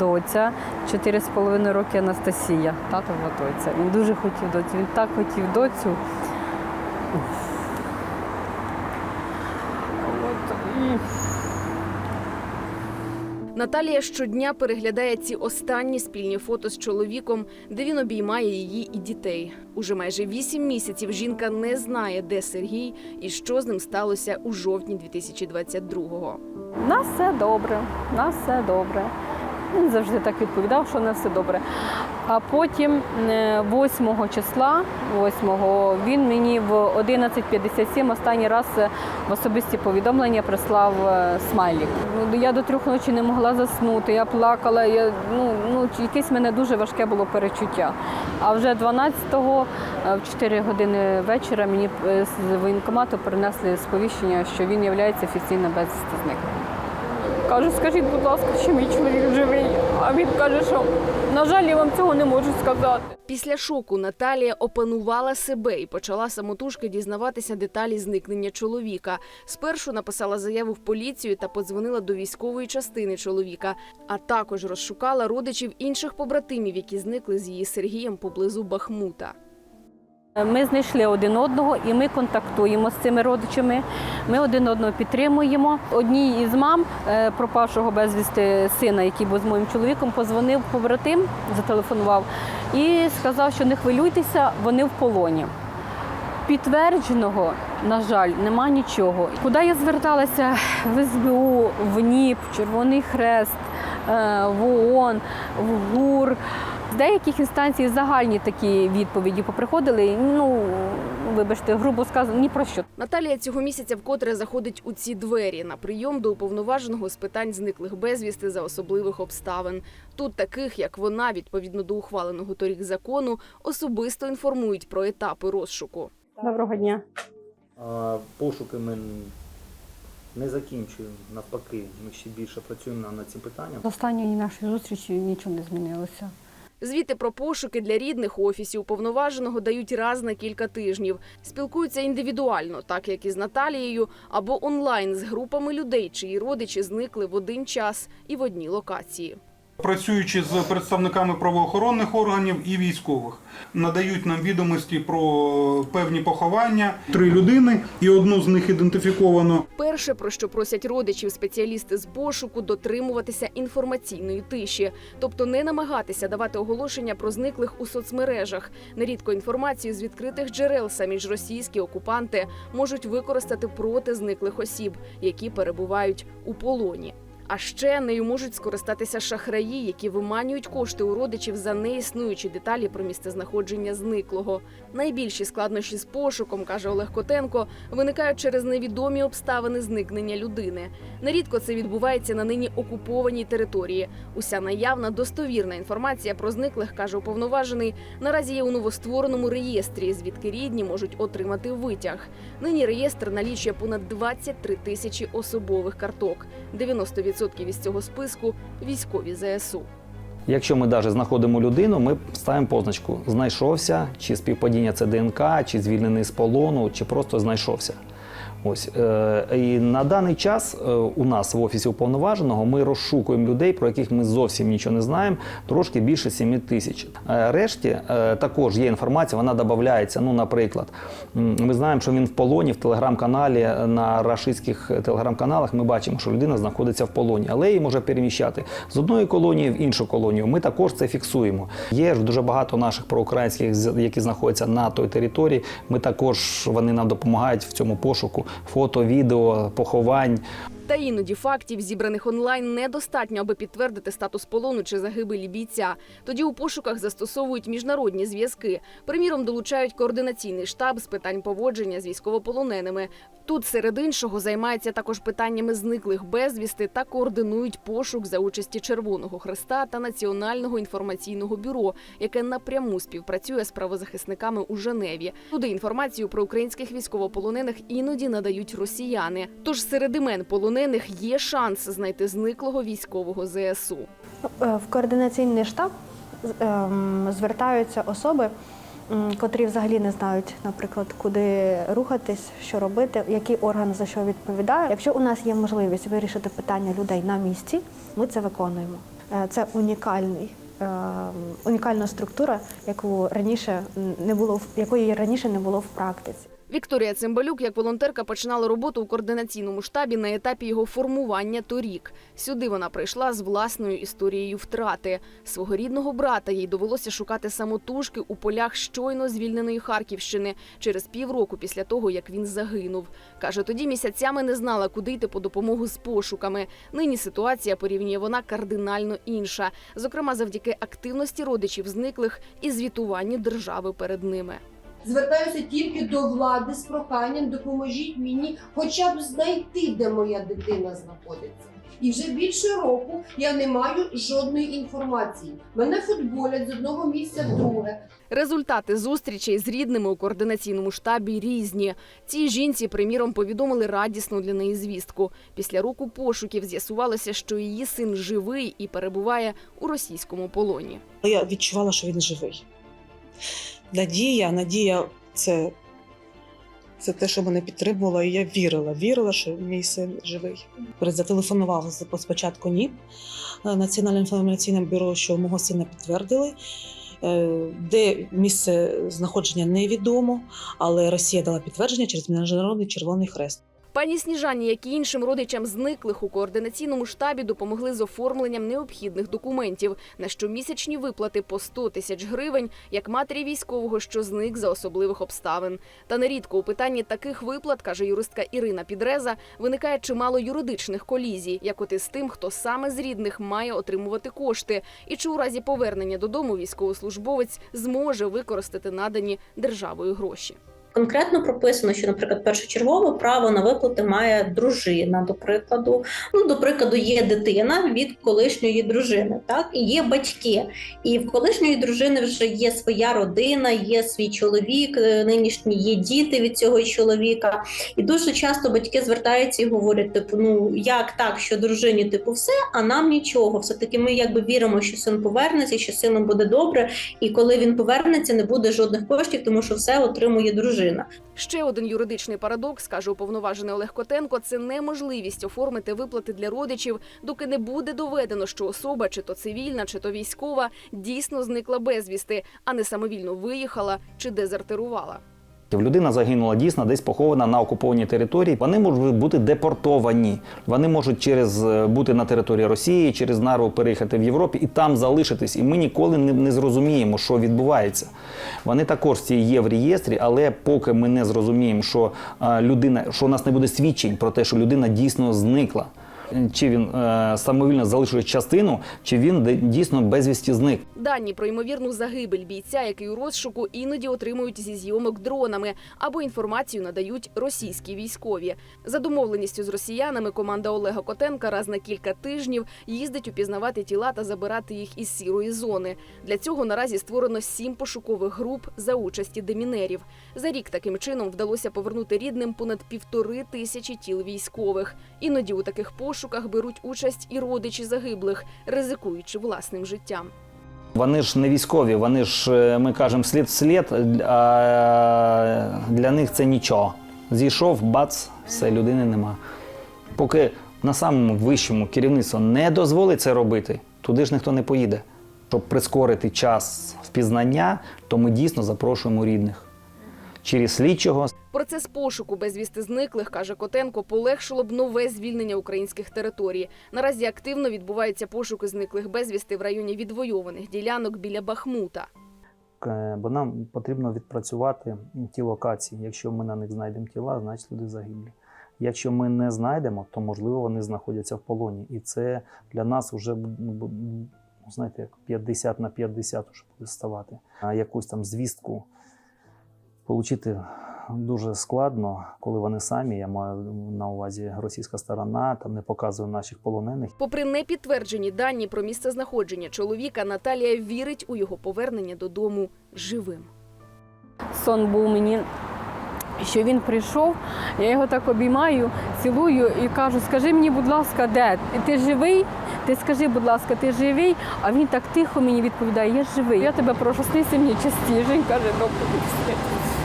доця, 4,5 роки Анастасія, татова доця. Він дуже хотів доцю. Він так хотів доцю. От, і Наталія щодня переглядає ці останні спільні фото з чоловіком, де він обіймає її і дітей. Уже майже вісім місяців жінка не знає, де Сергій і що з ним сталося у жовтні 2022-го. У нас все добре, у нас все добре. Він завжди так відповідав, що нас все добре. А потім е, 8 числа, 8-го, він мені в 11.57 останній раз е, в особисті повідомлення прислав е, смайлік. Ну, Я до трьох ночі не могла заснути, я плакала, я, ну, ну, якесь мене дуже важке було перечуття. А вже 12-го е, в 4 години вечора мені е, з воєнкомату принесли сповіщення, що він є офіційно безвісти зниклим. Кажу, скажіть, будь ласка, що мій чоловік живий. А він каже, що на жаль, я вам цього не можу сказати. Після шоку Наталія опанувала себе і почала самотужки дізнаватися деталі зникнення чоловіка. Спершу написала заяву в поліцію та подзвонила до військової частини чоловіка, а також розшукала родичів інших побратимів, які зникли з її Сергієм поблизу Бахмута. Ми знайшли один одного і ми контактуємо з цими родичами. Ми один одного підтримуємо. Одній із мам е, пропавшого безвісти сина, який був з моїм чоловіком, позвонив побратим, зателефонував і сказав, що не хвилюйтеся, вони в полоні. Підтвердженого, на жаль, нема нічого. Куди я зверталася в СБУ, в НІП, Червоний Хрест, е, в ООН, в ГУР. З деяких інстанцій загальні такі відповіді поприходили. Ну, вибачте, грубо сказано, ні про що. Наталія цього місяця вкотре заходить у ці двері на прийом до уповноваженого з питань зниклих безвісти за особливих обставин. Тут таких, як вона, відповідно до ухваленого торік закону, особисто інформують про етапи розшуку. Доброго дня. А, Пошуки ми не закінчуємо. Навпаки, ми ще більше працюємо над цим питанням. З останньої нашої зустрічі нічого не змінилося. Звіти про пошуки для рідних офісів офісі уповноваженого дають раз на кілька тижнів. Спілкуються індивідуально, так як і з Наталією, або онлайн з групами людей, чиї родичі зникли в один час і в одній локації. Працюючи з представниками правоохоронних органів і військових, надають нам відомості про певні поховання. Три людини, і одну з них ідентифіковано. Перше, про що просять родичів спеціалісти з пошуку, дотримуватися інформаційної тиші, тобто не намагатися давати оголошення про зниклих у соцмережах. Нерідко інформацію з відкритих джерел самі ж російські окупанти можуть використати проти зниклих осіб, які перебувають у полоні. А ще нею можуть скористатися шахраї, які виманюють кошти у родичів за неіснуючі деталі про місцезнаходження зниклого. Найбільші складнощі з пошуком, каже Олег Котенко, виникають через невідомі обставини зникнення людини. Нерідко це відбувається на нині окупованій території. Уся наявна достовірна інформація про зниклих, каже уповноважений, наразі є у новоствореному реєстрі, звідки рідні можуть отримати витяг. Нині реєстр налічує понад 23 тисячі особових карток. 90% із цього списку військові ЗСУ. Якщо ми навіть знаходимо людину, ми ставимо позначку знайшовся, чи співпадіння це ДНК, чи звільнений з полону, чи просто знайшовся. Ось е, і на даний час е, у нас в офісі уповноваженого ми розшукуємо людей, про яких ми зовсім нічого не знаємо, трошки більше 7 тисяч. Е, решті е, також є інформація, вона додається. Ну, наприклад, ми знаємо, що він в полоні в телеграм-каналі на рашистських телеграм-каналах. Ми бачимо, що людина знаходиться в полоні, але її може переміщати з одної колонії в іншу колонію. Ми також це фіксуємо. Є ж дуже багато наших проукраїнських, які знаходяться на той території. Ми також вони нам допомагають в цьому пошуку фото, відео, поховань. Та іноді фактів, зібраних онлайн, недостатньо, аби підтвердити статус полону чи загибелі бійця. Тоді у пошуках застосовують міжнародні зв'язки. Приміром, долучають координаційний штаб з питань поводження з військовополоненими. Тут, серед іншого, займаються також питаннями зниклих безвісти та координують пошук за участі Червоного Хреста та Національного інформаційного бюро, яке напряму співпрацює з правозахисниками у Женеві. Туди інформацію про українських військовополонених іноді надають росіяни. Тож серед імен полонених є шанс знайти зниклого військового ЗСУ. Е, В координаційний штаб ем, звертаються особи, котрі взагалі не знають, наприклад, куди рухатись, що робити, який орган за що відповідає. Якщо у нас є можливість вирішити питання людей на місці, ми це виконуємо. Е, Це унікальний. е, Унікальна структура, яку раніше не було якої раніше не було в практиці. Вікторія Цимбалюк як волонтерка починала роботу у координаційному штабі на етапі його формування торік. Сюди вона прийшла з власною історією втрати. Свого рідного брата їй довелося шукати самотужки у полях щойно звільненої Харківщини через півроку після того, як він загинув. Каже, тоді місяцями не знала, куди йти по допомогу з пошуками. Нині ситуація порівнює вона кардинально інша, зокрема завдяки активності родичів зниклих і звітуванню держави перед ними. Звертаюся тільки до влади з проханням, допоможіть мені хоча б знайти, де моя дитина знаходиться. І вже більше року я не маю жодної інформації. Мене футболять з одного місця в друге. Результати зустрічей з рідними у координаційному штабі різні. Цій жінці, приміром, повідомили радісну для неї звістку. Після року пошуків з'ясувалося, що її син живий і перебуває у російському полоні. Я відчувала, що він живий. Надія, надія це, це те, що мене підтримувало, і я вірила, вірила, що мій син живий. Зателефонував спочатку НІП, е, Національне інформаційне бюро, що мого сина підтвердили. Е, Де місце знаходження невідомо, але Росія дала підтвердження через Міжнародний Червоний Хрест. Пані Сніжані, як і іншим родичам зниклих у координаційному штабі, допомогли з оформленням необхідних документів на щомісячні виплати по 100 тисяч гривень, як матері військового, що зник за особливих обставин. Та нерідко у питанні таких виплат, каже юристка Ірина Підреза, виникає чимало юридичних колізій, як от із тим, хто саме з рідних має отримувати кошти, і чи у разі повернення додому військовослужбовець зможе використати надані державою гроші. Конкретно прописано, що, наприклад, першочергове право на виплати має дружина, до прикладу. Ну, до прикладу, є дитина від колишньої дружини, так і є батьки. І в колишньої дружини вже є своя родина, є свій чоловік, е, нинішній є діти від цього чоловіка. І дуже часто батьки звертаються і говорять: типу, ну як так, що дружині, типу, все, а нам нічого. Все таки ми якби віримо, що син повернеться, що сином буде добре. І коли він повернеться, не буде жодних коштів, тому що все отримує дружина. Ще один юридичний парадокс, каже уповноважений Олег Котенко, це неможливість оформити виплати для родичів, доки не буде доведено, що особа, чи то цивільна, чи то військова, дійсно зникла безвісти, а не самовільно виїхала чи дезертирувала. Людина загинула дійсно десь похована на окупованій території. Вони можуть бути депортовані. Вони можуть через е, бути на території Росії, через Нарву переїхати в Європі і там залишитись. І ми ніколи не, не зрозуміємо, що відбувається. Вони також ці є в реєстрі, але поки ми не зрозуміємо, що е, людина, що у нас не буде свідчень про те, що людина дійсно зникла. Чи він е, самовільно залишив частину, чи він дійсно безвісті зник. Дані про ймовірну загибель бійця, який у розшуку, іноді отримують зі зйомок дронами або інформацію надають російські військові. За домовленістю з росіянами команда Олега Котенка раз на кілька тижнів їздить упізнавати тіла та забирати їх із сірої зони. Для цього наразі створено сім пошукових груп за участі демінерів. За рік таким чином вдалося повернути рідним понад півтори тисячі тіл військових. Іноді у таких пошуках беруть участь і родичі загиблих, ризикуючи власним життям. Вони ж не військові, вони ж, е, ми кажемо, слід слід, а для них це нічого. Зійшов, бац, все, людини нема. Поки на самому вищому керівництво не дозволить це робити, туди ж ніхто не поїде. Щоб прискорити час впізнання, то ми дійсно запрошуємо рідних. Через слідчого Процес пошуку безвісти зниклих, каже Котенко, полегшило б нове звільнення українських територій. Наразі активно відбуваються пошуки зниклих безвісти в районі відвойованих ділянок біля Бахмута. Бо нам потрібно відпрацювати ті локації. Якщо ми на них знайдемо тіла, значить люди загиблі. Якщо ми не знайдемо, то можливо вони знаходяться в полоні. І це для нас вже ну, знаєте, як 50 на 50 вже буде ставати. А якусь там звістку отримати дуже складно, коли вони самі, я маю на увазі російська сторона, там не показує наших полонених. Попри непідтверджені дані про місце знаходження чоловіка, Наталія вірить у його повернення додому живим. сон був мені, що він прийшов, я його так обіймаю, цілую і кажу, скажи мені, будь ласка, де? Ти живий? Ти скажи, будь ласка, ти живий? А він так тихо мені відповідає, я живий. Я тебе прошу, снися мені частіше. Він каже, добре, все.